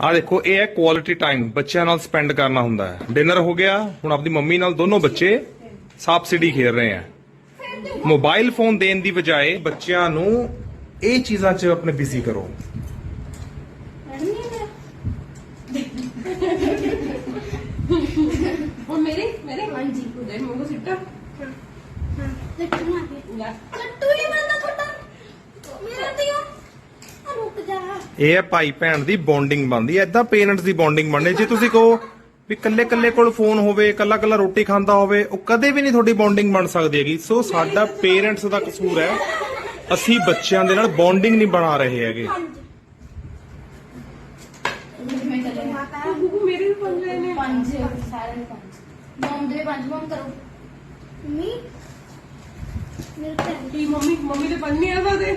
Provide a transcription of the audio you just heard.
ਆ ਦੇਖੋ ਇਹ ਹੈ ਕੁਆਲਿਟੀ ਟਾਈਮ ਬੱਚਿਆਂ ਨਾਲ ਸਪੈਂਡ ਕਰਨਾ ਹੁੰਦਾ ਹੈ। ਡਿਨਰ ਹੋ ਗਿਆ ਹੁਣ ਆਪਣੀ ਮੰਮੀ ਨਾਲ ਦੋਨੋਂ ਬੱਚੇ ਸਾਪ ਸਿੜੀ ਖੇਡ ਰਹੇ ਆ ਮੋਬਾਈਲ ਫੋਨ ਦੇਣ ਦੀ ਬਜਾਏ ਬੱਚਿਆਂ ਨੂੰ ਇਹ ਚੀਜ਼ਾਂ 'ਚ ਆਪਣੇ ਬਿਜ਼ੀ ਕਰੋ। ਉਹ ਮੇਰੇ ਮੇਰੇ? ਹਾਂਜੀ। ਦੇ ਮੰਗੋ ਸਿੱਟਾ। ਲੱਟੂ ਨਾ ਲੱਟੂ ਨਹੀਂ ਬਣਦਾ ਤੁਹਾਡਾ? ਮੇਰਾ ਜਾ ਇਹ ਹੈ ਭਾਈ ਭੈਣ ਦੀ ਬੌਂਡਿੰਗ ਬਣਦੀ ਐ ਐਦਾਂ ਪੇਰੈਂਟਸ ਦੀ ਬੌਂਡਿੰਗ ਬਣਨੀ ਜੇ ਤੁਸੀਂ ਕਹੋ ਵੀ ਕੱਲੇ ਕੱਲੇ ਕੋਲ ਫੋਨ ਹੋਵੇ ਕੱਲਾ ਕੱਲਾ ਰੋਟੀ ਖਾਂਦਾ ਹੋਵੇ ਉਹ ਕਦੇ ਵੀ ਨਹੀਂ ਤੁਹਾਡੀ ਬੌਂਡਿੰਗ ਬਣ ਸਕਦੀ ਹੈਗੀ। ਸੋ ਸਾਡਾ ਪੇਰੈਂਟਸ ਦਾ ਕਸੂਰ ਹੈ ਅਸੀਂ ਬੱਚਿਆਂ ਦੇ ਨਾਲ ਬੌਂਡਿੰਗ ਨਹੀਂ ਬਣਾ ਰਹੇ ਹੈਗੇ। ਮੇਰੇ ਵੀ ਪੰਜ ਨੇ ਪੰਜ ਸਾਰੇ ਪੰਜ ਮਮ ਦੇ ਪੰਜ ਮਮ ਕਰੋ। ਮੰਮੀ ਮੇਰੇ ਤੇ ਕੀ ਮੰਮੀ ਮੰਮੀ ਦੇ ਪੰਜ ਨਹੀਂ ਆ ਸਕਦੇ।